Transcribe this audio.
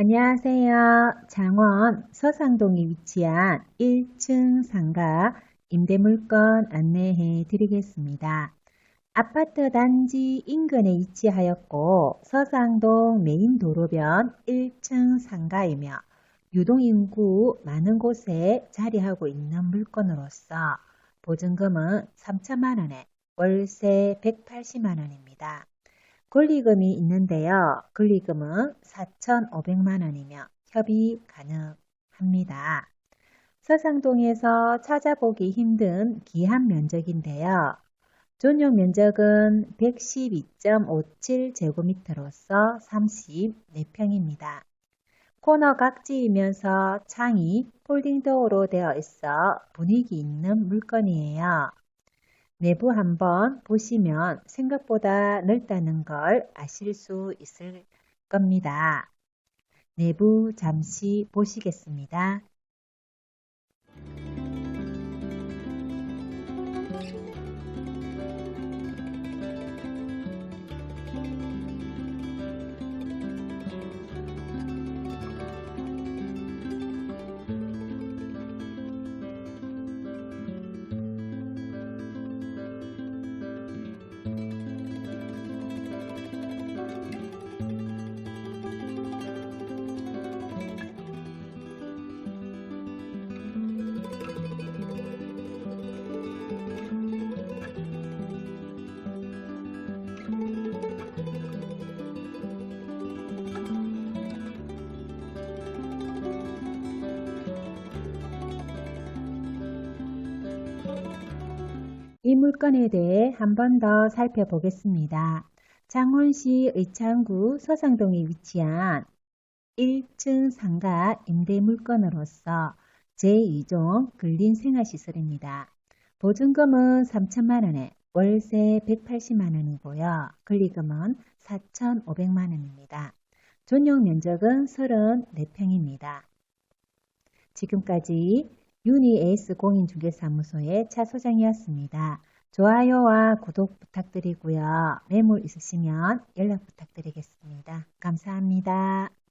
안녕하세요. 장원 서상동에 위치한 1층 상가 임대물건 안내해 드리겠습니다. 아파트 단지 인근에 위치하였고 서상동 메인 도로변 1층 상가이며 유동인구 많은 곳에 자리하고 있는 물건으로서 보증금은 3천만 원에 월세 180만 원입니다. 권리금이 있는데요. 권리금은 4,500만 원이며 협의 가능합니다. 서상동에서 찾아보기 힘든 기한 면적인데요. 전용 면적은 112.57제곱미터로서 34평입니다. 코너 각지이면서 창이 폴딩도어로 되어 있어 분위기 있는 물건이에요. 내부 한번 보시면 생각보다 넓다는 걸 아실 수 있을 겁니다. 내부 잠시 보시겠습니다. 이 물건에 대해 한 번 더 살펴보겠습니다. 창원시 의창구 서상동에 위치한 1층 상가 임대 물건으로서 제2종 근린 생활시설입니다. 보증금은 3천만 원에 월세 180만 원이고요. 권리금은 4,500만 원입니다. 전용 면적은 34평입니다. 지금까지 유니 에이스 공인중개사무소의 차 소장이었습니다. 좋아요와 구독 부탁드리고요. 매물 있으시면 연락 부탁드리겠습니다. 감사합니다.